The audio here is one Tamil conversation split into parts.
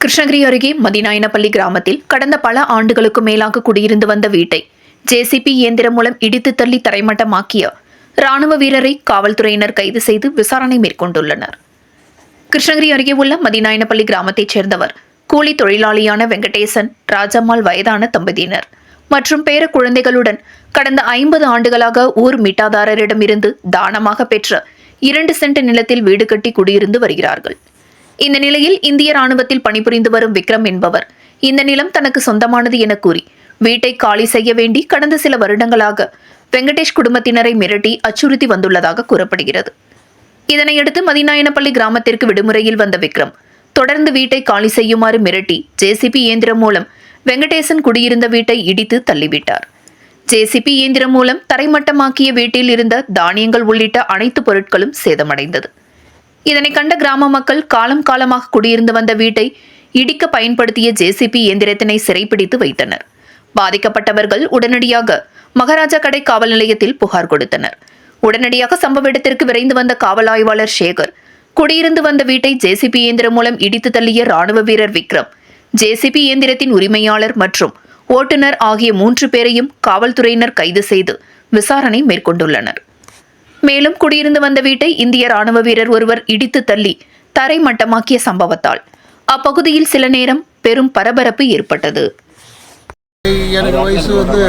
கிருஷ்ணகிரி அருகே மதிநாயனப்பள்ளி கிராமத்தில் கடந்த பல ஆண்டுகளுக்கு மேலாக குடியிருந்து வந்த வீட்டை ஜேசிபி இயந்திரம் மூலம் இடித்து தள்ளி தரைமட்டமாக்கிய ராணுவ வீரரை காவல்துறையினர் கைது செய்து விசாரணை மேற்கொண்டுள்ளனர். கிருஷ்ணகிரி அருகே உள்ள மதிநாயனப்பள்ளி கிராமத்தைச் சேர்ந்தவர் கூலி தொழிலாளியான வெங்கடேசன் ராஜம்மாள் வயதான தம்பதியினர் மற்றும் பேர குழந்தைகளுடன் கடந்த ஐம்பது ஆண்டுகளாக ஊர் மிட்டாதாரரிடமிருந்து தானமாக பெற்ற இரண்டு சென்ட் நிலத்தில் வீடு கட்டி குடியிருந்து வருகிறார்கள். இந்த நிலையில் இந்திய ராணுவத்தில் பணிபுரிந்து வரும் விக்ரம் என்பவர் இந்த நிலம் தனக்கு சொந்தமானது என கூறி வீட்டை காலி செய்ய வேண்டி கடந்த சில வருடங்களாக வெங்கடேஷ் குடும்பத்தினரை மிரட்டி அச்சுறுத்தி வந்துள்ளதாக கூறப்படுகிறது. இதனையடுத்து மதிநாயனப்பள்ளி கிராமத்திற்கு விடுமுறையில் வந்த விக்ரம் தொடர்ந்து வீட்டை காலி செய்யுமாறு மிரட்டி ஜேசிபி இயந்திரம் மூலம் வெங்கடேசன் குடியிருந்த வீட்டை இடித்து தள்ளிவிட்டார். ஜேசிபி இயந்திரம் மூலம் தரைமட்டமாக்கிய வீட்டில் இருந்த தானியங்கள் உள்ளிட்ட அனைத்து பொருட்களும் சேதமடைந்தது. இதனை கண்ட கிராம மக்கள் காலம் காலமாக குடியிருந்து வந்த வீட்டை இடிக்க பயன்படுத்திய ஜேசிபி இயந்திரத்தினை சிறைப்பிடித்து வைத்தனர். பாதிக்கப்பட்டவர்கள் உடனடியாக மகாராஜா கடை காவல் நிலையத்தில் புகார் கொடுத்தனர். உடனடியாக சம்பவ இடத்திற்கு விரைந்து வந்த காவல் ஆய்வாளர் சேகர் குடியிருந்து வந்த வீட்டை ஜேசிபி இயந்திரம் மூலம் இடித்து தள்ளிய ராணுவ வீரர் விக்ரம் ஜேசிபி இயந்திரத்தின் உரிமையாளர் மற்றும் ஓட்டுநர் ஆகிய மூன்று பேரையும் காவல்துறையினர் கைது செய்து விசாரணை மேற்கொண்டுள்ளனர். மேலும் குடியிருந்து வந்த வீட்டை இந்திய ராணுவ வீரர் ஒருவர் இடித்து தள்ளி தரை மட்டமாக்கிய சம்பவத்தால். அப்பகுதியில் சில நேரம் பெரும் பரபரப்பு ஏற்பட்டது. எனக்கு வயசு வந்து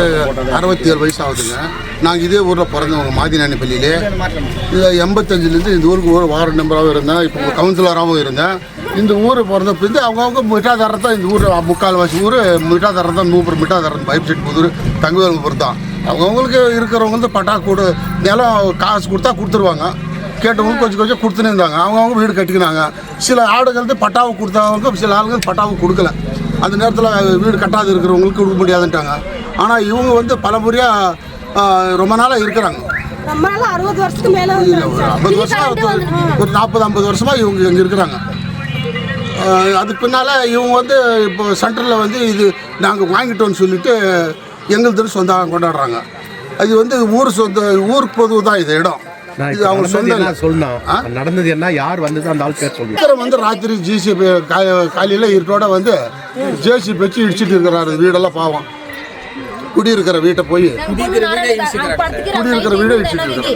அறுபத்தி ஏழு வயசு ஆகுதுங்க. நாங்கள் இதே ஊரில் பிறந்தவங்க மாதினானிப்பள்ளியிலே இதில் எண்பத்தஞ்சிலேருந்து இந்த ஊருக்கு ஒரு வார்டு மெம்பராகவும் இருந்தேன். இப்போ கவுன்சிலராகவும் இருந்தேன். இந்த ஊர் பிறந்த பிறந்து அவங்கவுங்க மிட்டாதாரம் தான் இந்த ஊர் முக்கால்வாசி ஊர் மிட்டாதாரம் தான் நூறு மிட்டாதாரம் பைப் செட் புதூர் தங்குவேல் தான் அவங்கவுங்களுக்கு இருக்கிறவங்க வந்து பட்டா கூடு நிலம் காசு கொடுத்தா கொடுத்துருவாங்க. கேட்டவங்க கொஞ்சம் கொஞ்சம் கொடுத்துனே இருந்தாங்க. அவங்கவுங்க வீடு கட்டிக்கினாங்க. சில ஆடுகள் வந்து பட்டாவை கொடுத்தவங்க சில ஆளுங்க பட்டாவை கொடுக்கல. அந்த நேரத்தில் வீடு கட்டாது இருக்கிறவங்களுக்கு கொடுக்க முடியாதுன்ட்டாங்க. ஆனால் இவங்க வந்து பல முறையாக ரொம்ப நாளாக இருக்கிறாங்க. நம்மளால அறுபது வருஷத்துக்கு மேல இல்லை ஒரு ஐம்பது வருஷமா ஒரு நாற்பது ஐம்பது வருஷமா இவங்க இங்கே இருக்கிறாங்க. அதுக்கு பின்னால் இவங்க வந்து இப்போ சென்டரில் வந்து இது நாங்கள் வாங்கிட்டோம்னு சொல்லிட்டு எங்களுது சொந்தம் கொண்டாடுறாங்க. அது வந்து ஊர் சொந்த ஊருக்கு பொதுவு தான் இது இடம். இது அவங்க நடந்தது சொந்த. சொல்லணும்? நடந்தது என்ன? யார் வந்தது? அந்த ஆள் பேர் சொல்லணும் வந்து ராத்திரி ஜிசிபி காலையில் இருட்டோட வந்து ஜேசிபி வச்சு இடிச்சிட்டு இருக்கிறாரு. வீடெல்லாம் பாவம். குடியிருக்கிற வீட்டை போய் குடியிருக்கிற வீடை இடிச்சிட்டு இருக்காரு